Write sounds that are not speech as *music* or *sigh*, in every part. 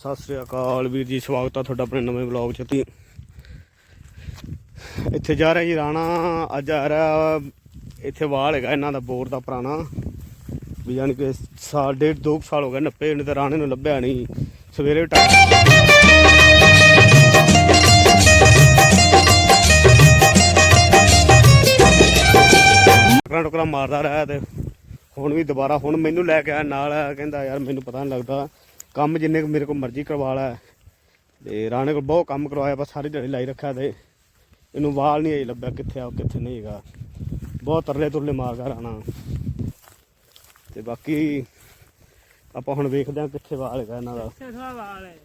ਸਤਿ ਸ੍ਰੀ ਅਕਾਲ ਵੀਰ ਜੀ, ਸਵਾਗਤ ਆ ਤੁਹਾਡਾ ਆਪਣੇ ਨਵੇਂ ਵਲੌਗ 'ਚ। ਤੇ ਇੱਥੇ ਜਾ ਰਿਹਾ ਜੀ ਰਾਣਾ, ਅੱਜ ਆ ਰਿਹਾ ਇੱਥੇ ਵਾਲ ਹੈਗਾ ਇਹਨਾਂ ਦਾ, ਬੋਰ ਦਾ ਪੁਰਾਣਾ। ਵੀ ਜਾਣੀ ਕਿ ਸਾਲ, ਡੇਢ ਦੋ ਕੁ ਸਾਲ ਹੋ ਗਏ ਨੱਪੇ ਨੇ ਤੇ ਰਾਣੇ ਨੂੰ ਲੱਭਿਆ ਨਹੀਂ। ਸਵੇਰੇ ਟਾਈਮ ਟਕਰਾ ਟਕਰਾ ਮਾਰਦਾ ਰਿਹਾ ਤੇ ਹੁਣ ਵੀ ਦੁਬਾਰਾ, ਹੁਣ ਮੈਨੂੰ ਲੈ ਕੇ ਆਇਆ, ਨਾਲ ਕਹਿੰਦਾ ਯਾਰ ਮੈਨੂੰ ਪਤਾ ਨਹੀਂ ਲੱਗਦਾ। ਕੰਮ ਜਿੰਨੇ ਕੁ ਮੇਰੇ ਕੋਲ ਮਰਜ਼ੀ ਕਰਵਾ ਲੈ। ਤੇ ਰਾਣੇ ਕੋਲ ਬਹੁਤ ਕੰਮ ਕਰਵਾਇਆ ਬਸ ਸਾਰੀ ਦਿਹਾੜੀ ਲਾਈ ਰੱਖਿਆ ਤੇ। ਇਹਨੂੰ ਵਾਲ ਨਹੀਂ ਅਜੇ ਲੱਭਿਆ ਕਿੱਥੇ ਆ ਕਿੱਥੇ ਨਹੀਂ ਹੈਗਾ। ਬਹੁਤ ਤਰਲੇ ਤੁਰਲੇ ਮਾਰਦਾ ਰਾਣਾ। ਤੇ ਬਾਕੀ ਆਪਾਂ ਹੁਣ ਵੇਖਦੇ ਹਾਂ ਕਿੱਥੇ ਵਾਲ ਹੈਗਾ ਇਹਨਾਂ ਦਾ। ਵਾਲ ਹੈ?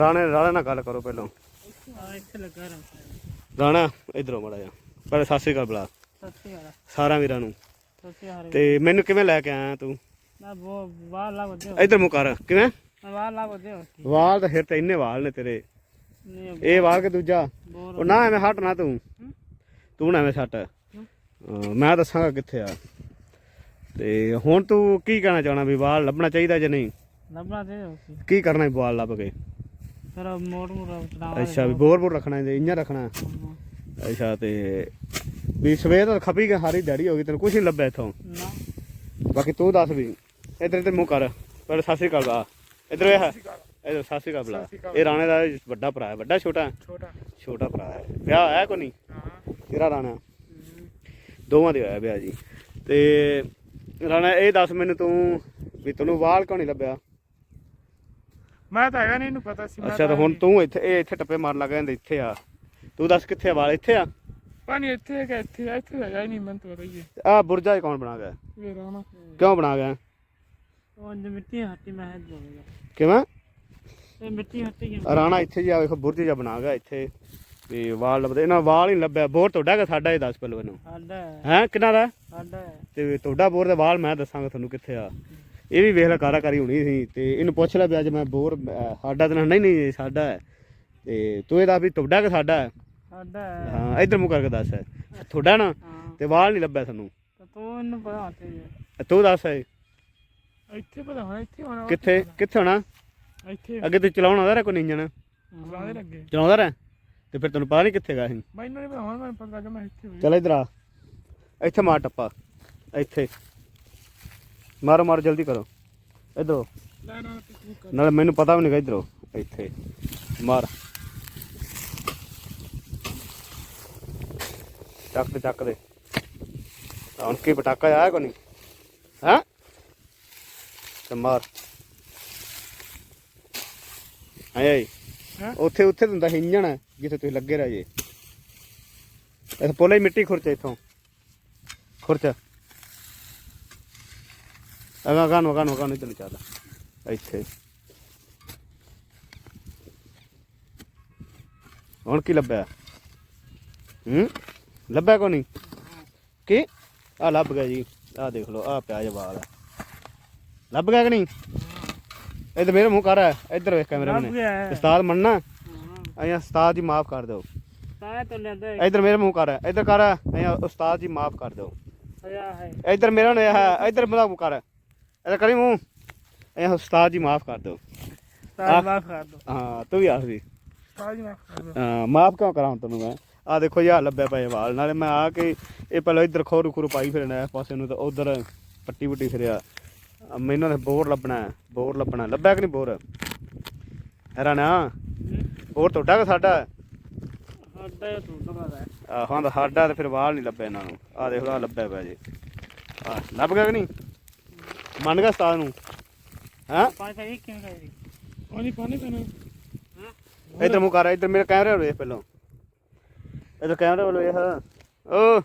ਰਾਣੇ ਰਾਣੇ ਨਾਲ ਗੱਲ ਕਰੋ ਪਹਿਲਾਂ। ਆ ਇੱਥੇ ਲੱਗਾ ਰਹਾ ਰਾਣਾ ਇਧਰੋਂ ਮੜਾ ਜਾ ਪਹਿਲੇ ਸ੍ਰੀ ਅਕਾਲ ਬੁਲਾ। ਸਾਰਾ ਵੀਰਾਂ ਨੂੰ। ਤੇ ਮੈਨੂੰ ਕਿਵੇਂ ਲੈ ਕੇ ਆਇਆ ਤੂੰ? ਉਹ ਵਾਲ ਲਾ ਵਧੇ ਇਧਰ ਮੂੰਹ ਕਰ। ਕਿਵੇਂ? ਵਾਲ ਲਾ ਵਧੇ ਵਾਲ ਤਾਂ ਫਿਰ ਤੇ ਇੰਨੇ ਵਾਲ ਨੇ ਤੇਰੇ। ਇਹ ਵਾਲ ਕਿ ਦੂਜਾ? ਉਹ ਨਾ ਐਵੇਂ ਹਟ ਨਾ ਤੂੰ। ਤੂੰ ਨਾ ਐਵੇਂ ਛੱਟ ਮੈਂ ਦੱਸਾਂਗਾ ਕਿੱਥੇ ਆ। ਤੇ ਹੁਣ ਤੂੰ ਕੀ ਕਹਿਣਾ ਚਾਹਣਾ ਵੀ ਵਾਲ ਲੱਭਣਾ ਚਾਹੀਦਾ ਜਾਂ ਨਹੀਂ? ਲੱਭਣਾ ਤੇ ਸੀ। ਕੀ ਕਰਨਾ ਵਾਲ ਲੱਭ ਕੇ? ਫਿਰ ਮੋੜ ਮੋੜ ਚੜਾਵਾ ਅੱਛਾ ਵੀ ਬੋਰ ਬੋਰ ਰੱਖਣਾ ਹੈ ਇੰਨਾ ਰੱਖਣਾ। ਅੱਛਾ ਤੇ ਵੀ ਸਵੇਰ ਤੋਂ ਖਪੀ ਕੇ ਹਾਰੀ ਦਿਹਾੜੀ ਹੋ ਗਈ ਤੈਨੂੰ ਕੁਝ ਨਹੀਂ ਲੱਭਿਆ ਇਥੋਂ? ਬਾਕੀ ਤੂੰ ਦੱਸ ਵੀ। ਇੱਧਰ ਇੱਧਰ ਮੂੰਹ ਕਰ। ਸਤਿ ਸ੍ਰੀ ਅਕਾਲ ਬੁਲਾ ਇੱਧਰ ਇਹ ਇੱਧਰ ਸਤਿ ਸ੍ਰੀ ਅਕਾਲ ਬੁਲਾ ਇਹ ਰਾਣੇ ਦਾ ਵੱਡਾ ਭਰਾ ਹੈ। ਵੱਡਾ ਛੋਟਾ ਛੋਟਾ। ਛੋਟਾ ਭਰਾ ਹੈ। ਵਿਆਹ ਹੈ ਕੋਈ ਨਹੀਂ? ਹਾਂ। ਤੇਰਾ ਰਾਣਾ? ਦੋਵਾਂ ਦੇ ਹੋਇਆ ਵਿਆਹ ਜੀ। ਤੇ ਰਾਣਾ ਇਹ ਦੱਸ ਮੈਨੂੰ ਤੂੰ ਵੀ ਤੈਨੂੰ ਵਾਲ ਕਿਉਂ ਨਹੀਂ ਲੱਭਿਆ? ਮੈਂ ਤਾਂ ਹੈਗਾ ਨਹੀਂ ਇਹਨੂੰ ਪਤਾ ਸੀ। ਅੱਛਾ ਤਾਂ ਹੁਣ ਤੂੰ ਇੱਥੇ ਇਹ ਇੱਥੇ ਟੱਪੇ ਮਾਰਨ ਲੱਗ ਜਾਂਦਾ ਇੱਥੇ ਆ। ਤੂੰ ਦੱਸ ਕਿੱਥੇ ਆ ਵਾਲ? ਇੱਥੇ ਆ? ਪਾਣੀ ਇੱਥੇ ਹੈਗਾ ਇੱਥੇ ਆ, ਇੱਥੇ ਹੈਗਾ ਹੀ ਨਹੀਂ ਮੈਨੂੰ ਤਾਂ ਪਤਾ ਹੀ ਹੈ। ਆ ਬੁਰਜਾ ਕੌਣ ਬਣਾ ਗਿਆ? ਇਹ ਰਾਣਾ। ਕਿਉਂ ਬਣਾ ਗਿਆ? ਉਹ ਜੇ ਮਿੱਟੀ ਹੱਟੀ ਮੈਂ ਹੈ ਬੋਲੇਗਾ ਕਿਵੇਂ? ਇਹ ਮਿੱਟੀ ਹੱਟੀ ਕੀ ਰਾਣਾ ਇੱਥੇ ਜਾ ਵੇਖੋ ਬੁਰਜ ਜਾ ਬਣਾ ਗਿਆ ਇੱਥੇ। ਵੀ ਵਾਲ ਲੱਭਦੇ ਇਹਨਾਂ ਵਾਲ ਹੀ ਲੱਭਿਆ। ਬੋਰ ਤੁਹਾਡਾ ਕਿ ਸਾਡਾ ਇਹ ਦੱਸ ਪਹਿਲਾਂ ਮੈਨੂੰ ਸਾਡਾ ਹੈ, ਹੈ ਕਿੰਨਾ ਦਾ? ਸਾਡਾ ਹੈ। ਤੇ ਤੁਹਾਡਾ ਬੋਰ ਦੇ ਵਾਲ ਮੈਂ ਦੱਸਾਂਗਾ ਤੁਹਾਨੂੰ ਕਿੱਥੇ ਆ। ਇਹ ਵੀ ਵੇਖ ਲੈ ਕਾਰਾਕਾਰੀ ਹੋਣੀ ਸੀ। ਤੇ ਇਹਨੂੰ ਪੁੱਛ ਲੈ ਵੀ ਅੱਜ ਮੈਂ ਬੋਰ ਸਾਡਾ ਤਾਂ ਨਹੀਂ ਨਹੀਂ ਸਾਡਾ ਹੈ। ਤੇ ਤੂੰ ਇਹਦਾ ਵੀ ਤੁਹਾਡਾ ਕਿ ਸਾਡਾ ਹੈ? ਸਾਡਾ ਹੈ। ਹਾਂ ਇੱਧਰ ਮੂੰਹ ਕਰਕੇ ਦੱਸ। ਤੁਹਾਡਾ ਨਾ? ਹਾਂ। ਤੇ ਵਾਲ ਨਹੀਂ ਲੱਭਿਆ ਤੁਹਾਨੂੰ ਤਾਂ ਤੂੰ ਇਹਨੂੰ ਪਤਾ ਚਾਹੀਦਾ ਤੂੰ ਦੱਸ ਇਹ, ਇੱਥੇ ਪਤਾ ਹੋਣਾ ਇੱਥੇ ਹੋਣਾ ਕਿੱਥੇ ਕਿੱਥੇ ਹੋਣਾ? ਇੱਥੇ ਅੱਗੇ ਤੂੰ ਚਲਾਉਣ ਆਉਂਦਾ ਰਿਹਾ ਕੋਈ ਇੰਜਣ? ਲੱਗੇ। ਚਲਾਉਂਦਾ ਰਿਹਾ? ਤੇ ਫਿਰ ਤੈਨੂੰ ਪਤਾ ਨਹੀਂ ਕਿੱਥੇ ਗਿਆ ਸੀ ਮੈਨੂੰ ਨਹੀਂ ਪਤਾ ਹੁਣ ਮੈਨੂੰ ਪਤਾ ਲੱਗਾ ਮੈਂ ਇੱਥੇ ਹੋਈ। ਚੱਲ ਇੱਧਰ ਆ। ਇੱਥੇ ਮਾਰ ਟੱਪਾ। ਇੱਥੇ। ਮਾਰੋ ਮਾਰੋ ਜਲਦੀ ਕਰੋ। ਇੱਧਰੋਂ। ਨਾਲੇ ਮੈਨੂੰ ਪਤਾ ਵੀ ਨਹੀਂ ਇਧਰੋਂ। ਇੱਥੇ। ਮਾਰ। ਚੱਕ ਦੇ ਚੱਕ ਦੇ। ਹੁਣ ਕੀ ਪਟਾਕਾ ਆਇਆ ਕੋ ਨਹੀਂ? ਹਾਂ? ਤੇ ਮਾਰ। ਆਏ? ਉੱਥੇ ਉੱਥੇ ਹੁੰਦਾ ਇੰਜਣ ਜਿੱਥੇ ਤੁਸੀਂ ਲੱਗੇ ਰਹੇ ਜੇ। ਇਹ ਪੋਲੇ ਮਿੱਟੀ ਖੁਰਚ ਇਥੋਂ। ਖੁਰਚ। ਅਗਾ ਗਾਨ ਵਗਾਨ ਵਗਾਨ ਇੱਧਰ ਚੱਲ। ਇੱਥੇ। ਹੁਣ ਕੀ ਲੱਭਿਆ? ਹੂੰ? ਲੱਭਿਆ ਕੋ ਨਹੀਂ? ਕੀ? ਆ ਲੱਭ ਗਿਆ ਜੀ। ਆ ਦੇਖ ਲਓ ਆ ਪਿਆ ਜਵਾਲ ਲੱਭ ਗਿਆ ਕਿ ਨਹੀਂ? ਇੱਧਰ ਮੇਰੇ ਮੂੰਹ ਕਰ ਇੱਧਰ ਵੇਖ ਕੈਮਰੇ ਲੱਭ ਨੇ ਗਿਆ। ਹੈ। ਉਸਤਾਦ ਮੰਨਣਾ? ਅਈਆਂ ਉਸਤਾਦ ਜੀ ਮਾਫ ਕਰ ਦਿਓ। ਤਾਂ ਤੋਂ ਲੈਂਦਾ ਇੱਧਰ ਮੇਰੇ ਮੂੰਹ ਕਰ ਇੱਧਰ ਕਰ ਅਈਆਂ ਉਸਤਾਦ ਜੀ ਮਾਫ ਕਰ ਦਿਓ। ਆਇਆ ਹੈ। ਇੱਧਰ ਮੇਰਾ ਨੇ ਹੈ ਇੱਧਰ ਮੇਰਾ ਮੂੰਹ ਕਰ। ਇੱਧਰ ਕਰੀ ਮੂੰਹ। ਅਈਆਂ ਉਸਤਾਦ ਜੀ ਮਾਫ ਕਰ ਦਿਓ। ਤਾਂ ਮਾਫ ਕਰ ਦੋ ਹਾਂ ਤੂੰ ਵੀ ਆਖ ਵੀ। ਸਾਜੀ ਮਾਫ ਕਰ ਦੋ ਹਾਂ ਮਾਫ ਕਿਉਂ ਕਰਾਂ ਹੁਣ ਤੈਨੂੰ ਮੈਂ? ਆ ਦੇਖੋ ਯਾ ਲੱਭਿਆ ਪਏ ਵਾਲ। ਨਾਲੇ ਮੈਂ ਆ ਕੇ ਇਹ ਪਹਿਲਾਂ ਇੱਧਰ ਖੋਰੂ ਖੂਰੂ ਪਾਈ ਫਿਰਨਾ ਇਸ ਪਾਸੇ ਨੂੰ ਤੇ ਉਧਰ ਪੱਟੀ ਪੁੱਟੀ ਫਿਰਿਆ। ਮੈਨੂੰ ਤਾਂ ਬੋਰ ਲੱਭਣਾ ਹੈ, ਬੋਰ ਲੱਭਣਾ ਲੱਭਿਆ ਕਿ ਨਹੀਂ ਬੋਰ? ਰਾਣਾ ਬੋਰ ਤੁਹਾਡਾ ਕਿ ਸਾਡਾ? ਹੈ? ਸਾਡਾ ਇਹ ਤੋਂ ਪਤਾ ਹੈ। ਆਹ ਹਾਂ ਸਾਡਾ ਤੇ ਫਿਰ ਵਾਲ ਨਹੀਂ ਲੱਭਿਆ ਇਹਨਾਂ ਨੂੰ। ਆ ਦੇਖ ਆਹ ਲੱਭਿਆ ਪਿਆ ਜੀ। ਆ ਲੱਭ ਗਿਆ ਕਿ ਨਹੀਂ? ਮੰਨ ਗਿਆ ਉਸਤਾਦ ਨੂੰ? ਹਾਂ? ਪਾਣੀ ਪਾਈ ਕਿਵੇਂ ਕਰੀ ਪਾਣੀ ਪਾਣੀ ਪੈਣਾ ਇੱਧਰ ਮੂੰਹ ਕਰ ਇੱਧਰ ਮੇਰੇ ਕੈਮਰੇ ਵੱਲ ਵੇਖ ਪਹਿਲਾਂ। ਇੱਧਰ ਕੈਮਰੇ ਵੱਲ ਵੇਖ। ਓ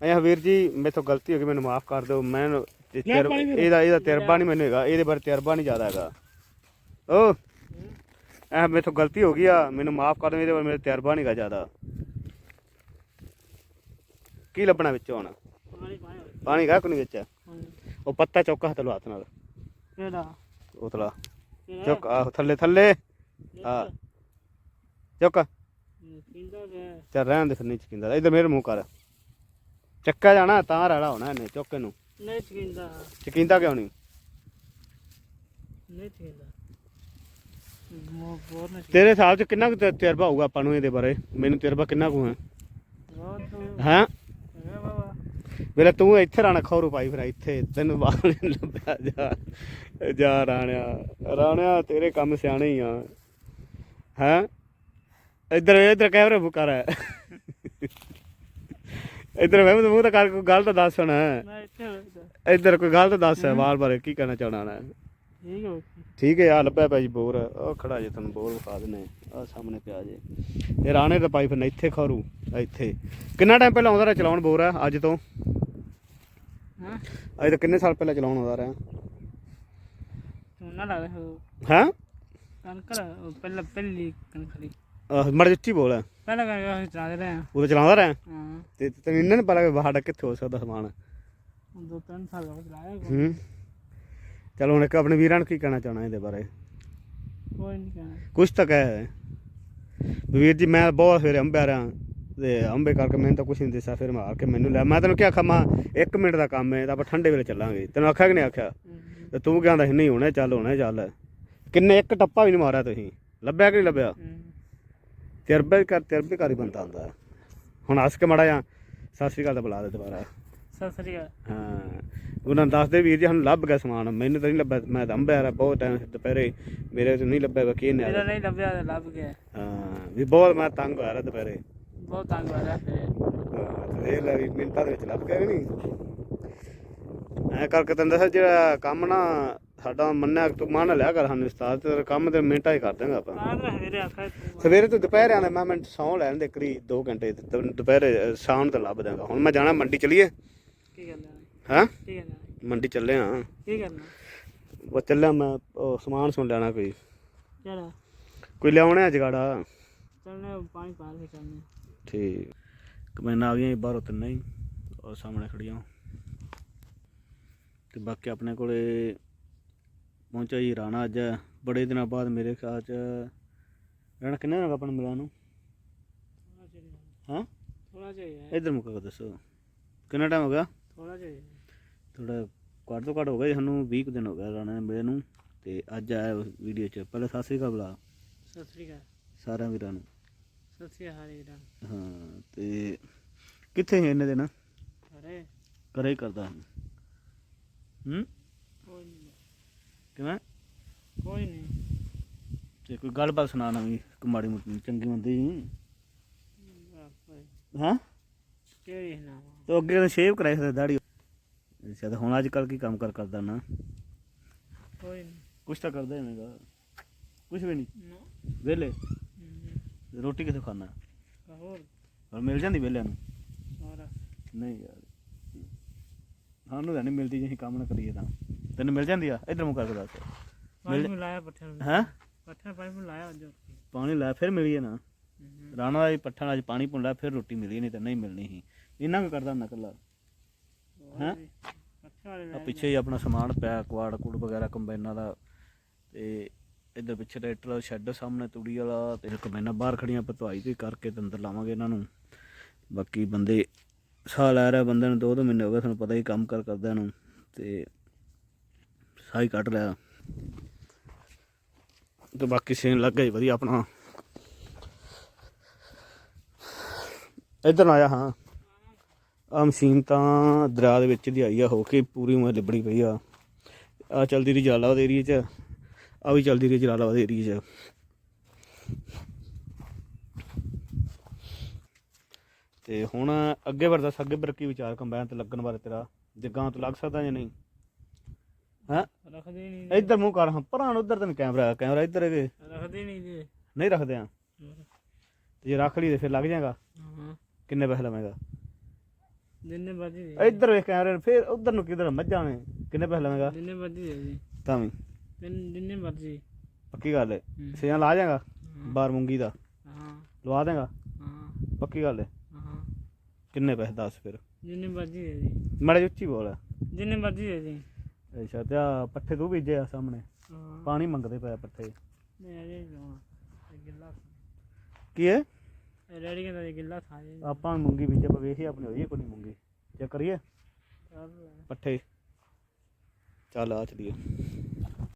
ਅਇਆ ਵੀਰ ਜੀ ਮੇਥੋਂ ਗਲਤੀ ਹੋ ਗਈ ਮੈਨੂੰ ਮਾਫ ਕਰ ਦਿਓ। ਮੈਂ ਤੇ ਪਾਣੀ। ਇਹਦਾ ਇਹਦਾ ਤਜਰਬਾ ਨਹੀਂ ਮੈਨੂੰ ਹੈਗਾ। ਇਹਦੇ ਬਾਰੇ ਤਜਰਬਾ ਨਹੀਂ ਜ਼ਿਆਦਾ ਹੈਗਾ। ਓ। ਐ ਮੇਥੋਂ ਗਲਤੀ ਹੋ ਗਈ ਆ। ਮੈਨੂੰ ਮਾਫ ਕਰ ਦਿਓ ਇਹਦੇ ਬਾਰੇ ਮੇਰਾ ਤਜਰਬਾ ਨਹੀਂ ਹੈਗਾ ਜ਼ਿਆਦਾ। ਕੀ ਲੱਭਣਾ ਵਿੱਚੋਂ ਹੁਣ? ਪਾਣੀ ਪਾਣੀ ਪਾਣੀ ਗਾ ਕੋਈ ਵਿੱਚ? ਉਹ ਪੱਤਾ ਚੁੱਕ ਹੱਥ ਲਵਾ ਹੱਥ ਨਾਲ। ਕਿਹੜਾ? ਉਤਲਾ ਚੁੱਕ ਆਹ ਥੱਲੇ ਥੱਲੇ। ਆ ਚੁੱਕ। ਕਿੰਦਾ ਚੱਲ ਰਹਿਣ ਦੇ ਫਿਰ ਨਹੀਂ ਚਕਿੰਦਾ ਇਧਰ ਮੇਰੇ ਮੂੰਹ ਕਰ। ਚੱਕਾ ਜਾਣਾ ਤਾਂ ਰਾੜਾ ਹੋਣਾ ਇਹਨੇ ਚੁੱਕ ਇਹਨੂੰ। ਨਹੀਂ ਕਿੰਦਾ ਚਕਿੰਦਾ ਕਿਉਂ ਨਹੀਂ? ਨਹੀਂ ਚਾਹੀਦਾ ਮੋ ਬਹੁਤ ਨਹੀਂ ਤੇਰੇ ਹਿਸਾਬ ਚ ਕਿੰਨਾ ਕੁ ਤੇ- ਤਜਰਬਾ ਹੋਊਗਾ ਆਪਾਂ ਨੂੰ ਇਹਦੇ ਬਾਰੇ? ਮੈਨੂੰ ਤਜਰਬਾ ਕਿੰਨਾ ਕੁ ਹੈ? ਹਾਂ ਹੈ ਵੇਲੇ ਤੂੰ ਇੱਥੇ ਰਾਣਾ ਖੌਰੂ ਪਾਈ ਫਿਰ ਇੱਥੇ ਤੈਨੂੰ ਬਾਹਰ *laughs* ਲੱਭਿਆ ਜਾ। ਜਾ ਰਾਣਿਆ। ਰਾਣਿਆ ਤੇਰੇ ਕੰਮ ਸਿਆਣੇ ਹੀ ਆ। ਹੈ? ਇੱਧਰ ਇੱਧਰ ਕੈਮਰਾ ਬੁਕਾ ਰਿਹਾ ਇੱਧਰ ਮੈਂ ਮੂੰਹ ਤਾਂ ਕਰ ਕੋਈ ਗੱਲ ਤਾਂ ਦੱਸ ਹੁਣ। ਮੈਂ ਇੱਥੇ ਹੋਇਆ ਇੱਧਰ ਕੋਈ ਗੱਲ ਤਾਂ ਦੱਸ ਵਾਰ ਬਾਰੇ ਕੀ ਕਹਿਣਾ ਚਾਹਣਾ ਨਾ। ਠੀਕ ਹੋ ਠੀਕ ਹੈ ਆ ਲੱਭਿਆ ਪਿਆ ਜੀ ਬੋਰ। ਉਹ ਖੜਾ ਜੇ ਤੁਹਾਨੂੰ ਬੋਰ ਵਿਖਾ ਦਿੰਨੇ ਆ ਸਾਹਮਣੇ ਪਿਆ ਜੇ। ਇਹ ਰਾਣੇ ਦਾ ਪਾਈਪ ਨੇ ਇੱਥੇ ਖਰੂ ਇੱਥੇ। ਕਿੰਨਾ ਟਾਈਮ ਪਹਿਲਾਂ ਆਉਂਦਾ ਰਿਹਾ ਚਲਾਉਣ ਬੋਰ ਆ ਅੱਜ ਤੋਂ? ਹਾਂ? ਅੱਜ ਤੋਂ ਕਿੰਨੇ ਸਾਲ ਪਹਿਲਾਂ ਚਲਾਉਣ ਆਉਂਦਾ ਰਿਹਾ? ਨਾ ਲੱਗਦਾ ਹੋ ਹਾਂ? ਕਣਕ ਪਹਿਲਾਂ ਪਹਿਲੀ ਕਣਕ ਲਈ ਮੜ ਉੱਚੀ ਬੋਲ। ਪਹਿਲਾਂ ਕਣਕ ਅਸੀਂ ਚਲਾ ਰਹੇ ਉਹ ਚਲਾਉਂਦਾ ਰਿਹਾ? ਹਾਂ। ਤੇ ਤੈਨੂੰ ਇਹਨਾਂ ਨੇ ਪਤਾ ਵੀ ਸਾਡਾ ਕਿੱਥੇ ਹੋ ਸਕਦਾ ਸਮਾਨ। ਦੋ ਤਿੰਨ ਸਾਲ ਹੋ ਗਏ ਚਲਾਇਆ ਹੂੰ। ਚਲ ਹੁਣ ਇੱਕ ਆਪਣੇ ਵੀਰਾਂ ਨੂੰ ਕੀ ਕਹਿਣਾ ਚਾਹਣਾ ਇਹਦੇ ਬਾਰੇ? ਕੋਈ ਨਹੀਂ ਕਹਿਣਾ। ਕੁਛ ਤਾਂ ਕਹਿ। ਵੀਰ ਜੀ ਮੈਂ ਬਹੁਤ ਸਵੇਰੇ ਅੰਬੇ ਰਿਆਂ ਤੇ ਅੰਬੇ ਕਰਕੇ ਮੈਨੂੰ ਤਾਂ ਕੁਛ ਨਹੀਂ ਦਿਸਿਆ ਫਿਰ ਮੈਂ ਆ ਕੇ ਮੈਨੂੰ ਲੈ ਮੈਂ ਤੈਨੂੰ ਕਿਹਾ ਖਮਾ 1 ਮਿੰਟ ਦਾ ਕੰਮ ਹੈ ਤਾਂ ਆਪਾਂ ਠੰਡੇ ਵੇਲੇ ਚੱਲਾਂਗੇ। ਤੈਨੂੰ ਆਖਿਆ ਕਿ ਨਹੀਂ ਆਖਿਆ? ਤੇ ਤੂੰ ਕਹਿੰਦਾ ਸੀ ਨਹੀਂ ਹੋਣਾ ਚੱਲ ਹੋਣਾ ਚੱਲ। ਕਿੰਨੇ ਇੱਕ ਟੱਪਾ ਵੀ ਨਹੀਂ ਮਾਰਿਆ ਤੁਸੀਂ। ਲੱਭਿਆ ਕਿ ਨਹੀਂ ਲੱਭਿਆ। ਤਜਰਬੇ ਕਰ ਤਜਰਬੇ ਕਰ ਬੰਦਾ ਹੁੰਦਾ। ਹੁਣ ਹੱਸ ਕੇ ਮੜਾ ਜਾ ਸਤਿ ਸ਼੍ਰੀ ਅਕਾਲ ਤਾਂ ਬੁਲਾ ਦੇ ਦੁਬਾਰਾ। ਸਤਿ ਸ੍ਰੀ ਅਕਾਲ। ਹਾਂ। ਉਹਨਾਂ ਦੱਸਦੇ ਵੀਰ ਜੀ ਸਾਨੂੰ ਲੱਭ ਗਿਆ ਸਮਾਨ। ਮੈਨੂੰ ਤਾਂ ਨਹੀਂ ਲੱਭਿਆ ਮੈਂ ਤਾਂ ਅੰਬਿਆ ਰਿਹਾ ਬਹੁਤ ਟਾਈਮ ਦੁਪਹਿਰੇ ਮੇਰੇ ਤੋਂ ਨਹੀਂ ਲੱਭਿਆ ਵਾ ਕੀ ਨੇ ਮੇਰਾ ਨਹੀਂ ਲੱਭਿਆ ਤੇ ਲੱਭ ਗਿਆ। ਹਾਂ ਵੀ ਬਹੁਤ ਮੈਂ ਤੰਗ ਹੋਇਆ ਰਿਹਾ ਦੁਪਹਿਰੇ। ਬਹੁਤ ਤੰਗ ਹੋ ਰਿਹਾ ਫਿਰ। ਇਹ ਲੈ ਵੀ ਮਿੰਟਾਂ ਦੇ ਵਿੱਚ ਲੱਭ ਗਿਆ ਨਹੀਂ। ਐ ਕਰਕੇ ਤੈਨੂੰ ਦੱਸਿਆ ਜਿਹੜਾ ਕੰਮ ਨਾ ਸਾਡਾ ਮੰਨਿਆ ਤੂੰ ਮੰਨ ਲਿਆ ਕਰ ਸਾਨੂੰ ਉਸਤਾਦ ਤੇ ਕੰਮ ਤੇ ਮਿੰਟਾਂ ਹੀ ਕਰ ਦਾਂਗਾ ਆਪਾਂ। ਸਵੇਰੇ ਤੋਂ ਦੁਪਹਿਰ ਆਣਾ ਮੈਂ ਮਿੰਟ ਸੌਂ ਲੈਣ ਦੇ ਕਰੀ 2 ਘੰਟੇ ਦੁਪਹਿਰੇ ਸ਼ਾਮ ਨੂੰ ਤਾਂ ਲੱਭ ਦਾਂਗਾ ਹੁਣ ਮੈਂ ਜਾਣਾ ਮੰਡੀ ਚਲੀਏ। ਕੀ ਕਰਨਾ ਹਾਂ? ਕੀ ਕਰਨਾ ਮੰਡੀ ਚੱਲੇ ਆ। ਕੀ ਕਰਨਾ ਉਹ ਚੱਲਿਆ ਮੈਂ ਉਹ ਸਮਾਨ ਸੁਣ ਲੈਣਾ ਕੋਈ। ਚਲ ਕੋਈ ਲਿਆਉਣਾ ਜਗਾੜਾ? ਚੱਲਨੇ ਪਾਣੀ ਪਾ ਕੇ ਚੱਲਨੇ ਠੀਕ। ਕਮੈਨਾਂ ਆ ਗਈਆਂ ਬਾਹਰੋਂ ਤਿੰਨੇ ਹੀ ਉਹ ਸਾਹਮਣੇ ਖੜੀਆਂ। ਤੇ ਬਾਕੀ ਆਪਣੇ ਕੋਲੇ ਪਹੁੰਚਿਆ ਜੀ ਰਾਣਾ ਅੱਜ। ਬੜੇ ਦਿਨਾਂ ਬਾਅਦ ਮੇਰੇ ਖਿਆਲ ਚ ਰਾਣਾ ਕਿੰਨੇ ਦਿਨ ਹੋ ਗਏ ਆਪਾਂ ਨੂੰ ਹਾਂ ਥੋੜਾ ਚਾਹੀਦਾ ਇੱਧਰ ਮੁੱਕ ਦੱਸੋ। ਕਿੰਨਾ ਟਾਈਮ ਹੋ ਗਿਆ? ਥੋੜਾ ਘੱਟ ਤੋਂ ਘੱਟ ਹੋ ਗਿਆ ਜੀ, ਸਾਨੂੰ 20 ਕੁ ਦਿਨ ਹੋ ਗਏ ਰਾਣਾ ਨੇ ਮਿਲੇ ਨੂੰ ਤੇ ਅੱਜ ਆਇਆ ਵੀਡੀਓ ਚ। ਪਹਿਲਾਂ ਸਤਿ ਸ੍ਰੀ ਅਕਾਲ ਬੁਲਾ। ਸਤਿ ਸ੍ਰੀ ਅਕਾਲ। ਸਾਰਿਆਂ ਵੀਰਾਂ ਨੂੰ। ਸਤਿ ਸ੍ਰੀ ਅਕਾਲ ਵੀਰਾਂ ਹਾਂ ਤੇ ਕਿੱਥੇ ਹੈ ਇਹਨੇ ਦਿਨ? ਅਰੇ ਘਰੇ ਹੀ ਕਰਦਾ ਹੂੰ? ਕੋਈ ਨਹੀਂ ਕਿਵੇਂ? ਕੋਈ ਨਹੀਂ ਤੇ ਕੋਈ ਗੱਲਬਾਤ ਸੁਣਾ ਨਵੀਂ ਕੋਈ ਮਾੜੀ ਮੋਟੀ ਚੰਗੀ ਮੰਦੀ ਆਪੇ ਹਾਂ? ਕਿਹੜੀ ਨਾ ਤੋ ਅੱਗੇ ਤਾਂ ਸ਼ੇਵ ਕਰਾਈ ਸੀ ਦਾੜੀ। ਅੱਛਾ ਤੇ ਹੁਣ ਅੱਜ ਕੱਲ ਕੀ ਕੰਮ ਕਰ ਕਰਦਾ ਨਾ? ਕੋਈ ਨਹੀਂ ਕੁਛ ਤਾਂ ਕਰਦਾ ਹੀ ਨਹੀਂਗਾ ਕੁਛ ਵੀ ਨਹੀਂ ਨਾ। ਵਿਹਲੇ। ਰੋਟੀ ਕਿੱਥੋਂ ਖਾਣਾ? ਹੋਰ? ਹੋਰ ਮਿਲ ਜਾਂਦੀ ਵਿਹਲਿਆਂ ਨੂੰ। ਹੋਰ? ਨਹੀਂ ਯਾਰ। ਸਾਨੂੰ ਤਾਂ ਨਹੀਂ ਮਿਲਦੀ ਜੇ ਅਸੀਂ ਕੰਮ ਨਾ ਕਰੀਏ ਤਾਂ। ਤੈਨੂੰ ਮਿਲ ਜਾਂਦੀ ਆ? ਇਧਰ ਮੁਕਾ ਕੇ ਦੱਸ। ਪਾਣੀ ਨੂੰ ਲਾਇਆ ਪੱਠੇ ਨੂੰ। ਹੈਂ? ਪੱਠੇ ਨੂੰ ਪਾਣੀ ਨੂੰ ਲਾਇਆ ਅੱਜ ਪਾਣੀ ਲੈ ਫਿਰ ਮਿਲੀਏ ਨਾ। ਰਾਣਾ ਦਾ ਵੀ ਪੱਠਾ ਨਾਲ ਅੱਜ ਪਾਣੀ ਲਿਆ ਫਿਰ ਰੋਟੀ ਮਿਲੀ ਨਹੀਂ ਤਾਂ ਨਹੀਂ ਮਿਲਣੀ ਸੀ। ਇੰਨਾ ਕੁ ਕਰਦਾ ਹੋਰ ਹੈਂ? ਆ ਪਿੱਛੇ ਹੀ ਆਪਣਾ ਸਮਾਨ ਪਿਆ ਕੁਆੜ ਕੁੜ ਵਗੈਰਾ ਕੰਬਾਈਨਾਂ ਦਾ। ਤੇ ਇੱਧਰ ਪਿੱਛੇ ਟਰੈਕਟਰ ਸ਼ੈੱਡ ਸਾਹਮਣੇ ਤੂੜੀ ਵਾਲਾ ਤੇ ਕੰਬਾਈਨਾਂ ਬਾਹਰ ਖੜੀਆਂ ਧੁਆਈ ਤੇ ਕਰਕੇ ਤੇ ਅੰਦਰ ਲਾਵਾਂਗੇ ਇਹਨਾਂ ਨੂੰ। ਬਾਕੀ ਬੰਦੇ ਸਾਹ ਲੈ ਰਿਹਾ ਬੰਦੇ ਨੂੰ ਦੋ ਦੋ ਮਹੀਨੇ ਹੋ ਗਏ ਤੁਹਾਨੂੰ ਪਤਾ ਹੀ ਕੰਮ ਕਰ ਕਰਦਿਆਂ ਨੂੰ। ਤੇ ਸਾਹ ਹੀ ਕੱਟ ਲਿਆ। ਤੇ ਬਾਕੀ ਸੀਨ ਲੱਗ ਗਈ ਵਧੀਆ ਆਪਣਾ। ਇੱਧਰ ਆਇਆ ਹਾਂ। ਆ ਮਸ਼ੀਨ ਤਾਂ ਦਰਿਆ ਦੇ ਵਿੱਚ ਦੀ ਆਈ ਆ ਹੋ ਕੇ ਪੂਰੀ ਉਮਰ ਲਿਬੜੀ ਪਈ ਆ। ਆ ਚਲਦੀ ਰਹੀ ਜਲਾਲਾਬਾਦ ਏਰੀਏ 'ਚ ਆ ਵੀ ਚਲਦੀ ਰਹੀ ਜਲਾਲਾਬਾਦ ਏਰੀਏ 'ਚ। ਤੇ ਹੁਣ ਅੱਗੇ ਵਰਦਾ ਅੱਗੇ ਪਰ ਕੀ ਵਿਚਾਰ ਕੰਬਾਈਨ ਤੇ ਲੱਗਣ ਬਾਰੇ ਤੇਰਾ ਜੇ ਗਾਂ ਤੋਂ ਲੱਗ ਸਕਦਾ ਜਾਂ ਨਹੀਂ? ਹਾਂ? ਰੱਖਦੇ ਨਹੀਂ ਇੱਧਰ ਮੂੰਹ ਕਰ ਹਾਂ ਪਰਾਂ ਉਧਰ ਤੈਨੂੰ ਕੈਮਰਾ ਕੈਮਰਾ ਇੱਧਰ ਹੈਗੇ। ਰੱਖਦੇ ਨਹੀਂ ਜੀ। ਨਹੀਂ ਰੱਖਦੇ ਆ। ਤੇ ਜੇ ਰੱਖ ਲਈ ਤੇ ਫਿਰ ਲੱਗ ਜਾਏਗਾ। ਹਾਂ। ਕਿੰਨੇ ਪੈਸੇ ਲਵੇਂਗਾ? ਜਿੰਨੇ ਮਰਜ਼ੀ ਦੇ ਇੱਧਰ ਵੇਖ ਕੈਮਰੇ ਨੂੰ ਫਿਰ ਉਧਰ ਨੂੰ ਕਿਧਰ ਮੱਝਾਂ ਨੇ ਕਿੰਨੇ ਪੈਸੇ ਲਵੇਂਗਾ? ਜਿੰਨੇ ਮਰਜ਼ੀ ਦੇ ਜੀ। ਤਾਂ ਵੀ। ਜਿੰਨ- ਜਿੰਨੇ ਮਰਜ਼ੀ। ਪੱਕੀ ਗੱਲ ਹੈ ਹੂੰ। ਸਿਆਂ ਲਾ ਜਾਏਗਾ ਹਾਂ। ਬਾਰ ਮੂੰਗੀ ਦਾ। ਹਾਂ। ਲਵਾ ਦੇਗਾ ਹਾਂ। ਪੱਕੀ ਗੱਲ ਹੈ ਹਾਂ। ਕਿੰਨੇ ਪੈਸੇ ਦੱਸ ਫਿਰ? ਜਿੰਨੇ ਮਰਜ਼ੀ ਦੇ ਜੀ। ਮੜੇ ਉੱਚੀ ਬੋਲ। ਜਿੰਨੇ ਮਰਜ਼ੀ ਦੇ ਜੀ। ਅੱਛਾ ਤੇ ਆ ਪੱਠੇ ਤੂੰ ਬੀਜੇ ਆ ਸਾਹਮਣੇ। ਹਾਂ। ਪਾਣੀ ਮੰਗਦੇ ਪਏ ਆ ਪੱਠੇ। ਮੈਂ ਅਜੇ ਇਹ ਗਿੱਲਾ ਕੀ ਹੈ ਕਹਿੰਦਾ ਜੀ ਗਿੱਲਾ ਜੇ ਆਪਾਂ ਮੂੰਗੀ ਬੀਜੇ ਆਪਾਂ ਵੇਖੀ ਆਪਣੀ ਹੋਈ ਕੋਈ ਮੂੰਗੀ। ਚੈੱਕ ਕਰੀਏ? ਪੱਠੇ। ਚੱਲ ਆ ਚਲੀਏ।